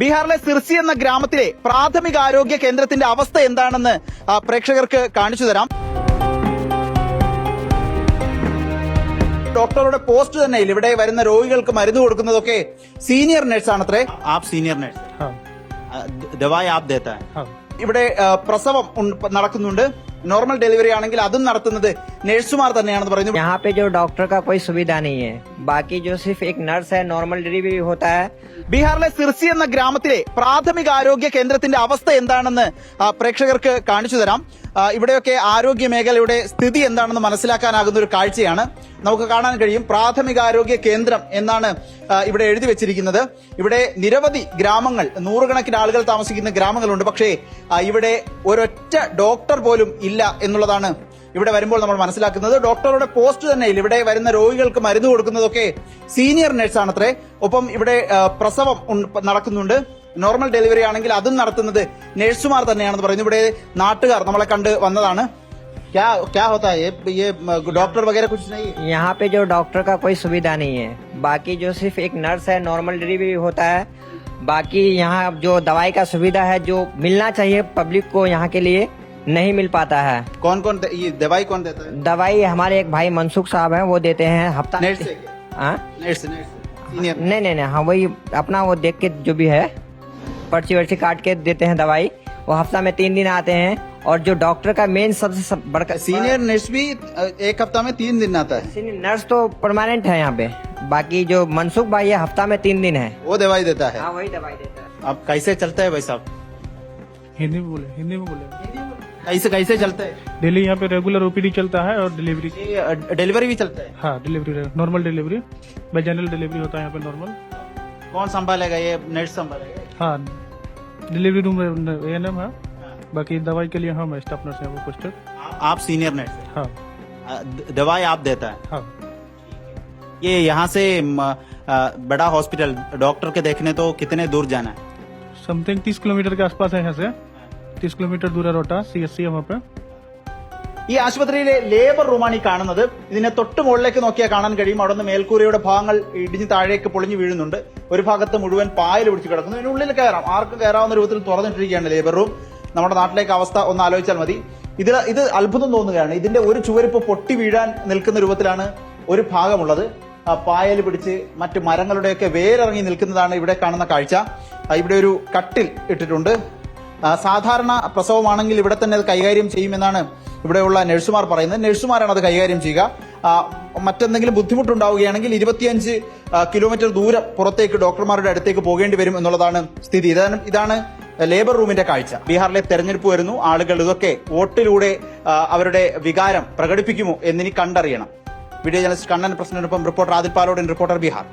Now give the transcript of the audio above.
ബീഹാറിലെ സിർസി എന്ന ഗ്രാമത്തിലെ പ്രാഥമിക ആരോഗ്യ കേന്ദ്രത്തിന്റെ അവസ്ഥ എന്താണെന്ന് പ്രേക്ഷകർക്ക് കാണിച്ചു തരാം. ഡോക്ടറുടെ പോസ്റ്റ് തന്നെ ഇല്ല. ഇവിടെ വരുന്ന രോഗികൾക്ക് മരുന്ന് കൊടുക്കുന്നതൊക്കെ സീനിയർ നഴ്സ് ആണത്രേ ആപ് സീനിയർ നഴ്സ്. ദവായ് ദവായി ആപ് ദേത്ത हाँ ഇവിടെ പ്രസവം നടക്കുന്നുണ്ട്. നോർമൽ ഡെലിവറി ആണെങ്കിൽ അതും നടത്തുന്നത് നഴ്സുമാർ തന്നെയാണെന്ന് പറയുന്നു यहाँ पे जो डॉक्टर का कोई सुविधा नहीं है बाकी जो सिर्फ एक नर्स है नॉर्मल डिलीवरी होता है ബീഹാറിലെ സിർസി എന്ന ഗ്രാമത്തിലെ പ്രാഥമിക ആരോഗ്യ കേന്ദ്രത്തിന്റെ അവസ്ഥ എന്താണെന്ന് ആ, പ്രേക്ഷകർക്ക് കാണിച്ചു തരാം ആ, ഇവിടെയൊക്കെ ആരോഗ്യ മേഖലയുടെ സ്ഥിതി എന്താണെന്ന് മനസ്സിലാക്കാനാകുന്ന ഒരു കാഴ്ചയാണ്. നമുക്ക് കാണാൻ കഴിയും പ്രാഥമിക ആരോഗ്യ കേന്ദ്രം എന്നാണ് ഇവിടെ എഴുതി വെച്ചിരിക്കുന്നത്. ഇവിടെ നിരവധി ഗ്രാമങ്ങൾ നൂറുകണക്കിന് ആളുകൾ താമസിക്കുന്ന ഗ്രാമങ്ങളുണ്ട്. പക്ഷേ ഇവിടെ ഒരൊറ്റ ഡോക്ടർ പോലും ഇല്ല എന്നുള്ളതാണ് ഇവിടെ വരുമ്പോൾ നമ്മൾ മനസ്സിലാക്കുന്നത്. ഡോക്ടറുടെ പോസ്റ്റ് തന്നെ ഇല്ല ഇവിടെ വരുന്ന രോഗികൾക്ക് മരുന്ന് കൊടുക്കുന്നതൊക്കെ സീനിയർ നഴ്സ് ആണത്രേ ഒപ്പം ഇവിടെ പ്രസവം നടക്കുന്നുണ്ട്. നോർമൽ ഡെലിവറി ആണെങ്കിൽ അതും നടത്തുന്നത് നഴ്സുമാർ തന്നെയാണെന്ന് പറയുന്നു ഇവിടെ നാട്ടുകാർ നമ്മളെ കണ്ട് വന്നതാണ് ക്യാ ക്യാ ഹോത്താ ഹൈ? ये ये डॉक्टर वगैरह कुछ नहीं है? यहाँ पे जो डॉक्टर का कोई सुविधा नहीं है बाकी जो सिर्फ एक नर्स है नॉर्मल डिलीवरी होता है बाकी यहाँ जो दवाई का सुविधा है जो मिलना चाहिए पब्लिक को यहाँ के लिए नहीं मिल पाता है कौन कौन दे- ये दवाई कौन देता है दवाई हमारे एक भाई मनसुख साहब हैं वो देते हैं हफ्ता नर्स है क्या? हाँ? नर्स नर्स सीनियर नहीं नहीं नहीं हाँ वही अपना वो देख के जो भी है पर्ची वर्ची काट के देते हैं दवाई। वो हफ़्ता में तीन दिन आते हैं और जो डॉक्टर का मेन सबसे सब बड़का सीनियर नर्स भी एक हफ़्ता में तीन दिन आता है। सीनियर नर्स तो परमानेंट है यहाँ पे। बाकी जो मनसुख भाई है हफ़्ता में तीन दिन है। वो दवाई देता है। हाँ वही दवाई देता है। अब कैसे चलता है भाई साहब? हिंदी में बोले हिंदी में बोले। कैसे कैसे चलता है? डेली यहाँ पे रेगुलर ओपीडी चलता है और डिलीवरी डिलीवरी भी चलता है? हाँ delivery normal delivery general delivery होता है यहाँ पे नॉर्मल कौन संभालेगा ये नर्स संभालेगा? हाँ delivery room A N M है। बाकी दवाई के लिए हम स्टाफ नर्स है वो पुष्ट आप सीनियर नर्स हाँ? दवाई आप देता है? हाँ। ये यहाँ से बड़ा हॉस्पिटल डॉक्टर के देखने तो कितने दूर जाना है? समथिंग तीस किलोमीटर के आसपास है यहाँ से। तीस किलोमीटर दूर है रोटा सी एस सी है वहाँ पे। ഈ ആശുപത്രിയിലെ ലേബർ റൂമാണ് ഈ കാണുന്നത്. ഇതിനെ തൊട്ട് മുകളിലേക്ക് നോക്കിയാൽ കാണാൻ കഴിയും. അവിടെ നിന്ന് മേൽക്കൂരയുടെ ഭാഗങ്ങൾ ഇടിഞ്ഞ് താഴേക്ക് പൊളിഞ്ഞു വീഴുന്നുണ്ട്. ഒരു ഭാഗത്ത് മുഴുവൻ പായൽ പിടിച്ച് കിടക്കുന്നു. ഇതിനുള്ളിൽ കയറാം. ആർക്കും കയറാവുന്ന രൂപത്തിൽ തുറന്നിട്ടിരിക്കുകയാണ് ലേബർ റൂം. നമ്മുടെ നാട്ടിലേക്ക് അവസ്ഥ ഒന്ന് ആലോചിച്ചാൽ മതി. ഇതിൽ ഇത് അത്ഭുതം തോന്നുകയാണ്. ഇതിന്റെ ഒരു ചുവരിപ്പ് പൊട്ടി വീഴാൻ നിൽക്കുന്ന രൂപത്തിലാണ് ഒരു ഭാഗമുള്ളത്. പായൽ പിടിച്ച് മറ്റ് മരങ്ങളുടെയൊക്കെ വേരിറങ്ങി നിൽക്കുന്നതാണ് ഇവിടെ കാണുന്ന കാഴ്ച. ഇവിടെ ഒരു കട്ടിൽ ഇട്ടിട്ടുണ്ട്. സാധാരണ പ്രസവമാണെങ്കിൽ ഇവിടെ തന്നെ അത് കൈകാര്യം ചെയ്യുമെന്നാണ് ഇവിടെയുള്ള നഴ്സുമാർ പറയുന്നത്. നഴ്സുമാരാണ് അത് കൈകാര്യം ചെയ്യുക. മറ്റെന്തെങ്കിലും ബുദ്ധിമുട്ടുണ്ടാവുകയാണെങ്കിൽ ഇരുപത്തിയഞ്ച് കിലോമീറ്റർ ദൂരം പുറത്തേക്ക് ഡോക്ടർമാരുടെ അടുത്തേക്ക് പോകേണ്ടി വരും എന്നുള്ളതാണ് സ്ഥിതി. ഇതാണ് ഇതാണ് ലേബർ റൂമിന്റെ കാഴ്ച. ബീഹാറിലെ തെരഞ്ഞെടുപ്പ് വരുന്നു. ആളുകൾ ഇതൊക്കെ വോട്ടിലൂടെ അവരുടെ വികാരം പ്രകടിപ്പിക്കുമോ എന്നിനി കണ്ടറിയണം. വീഡിയോ ജേർണലിസ്റ്റ് കണ്ണൻ പ്രസിഡന്റിനൊപ്പം റിപ്പോർട്ടർ ആദിൽ പാലോടൻ റിപ്പോർട്ടർ ബീഹാർ.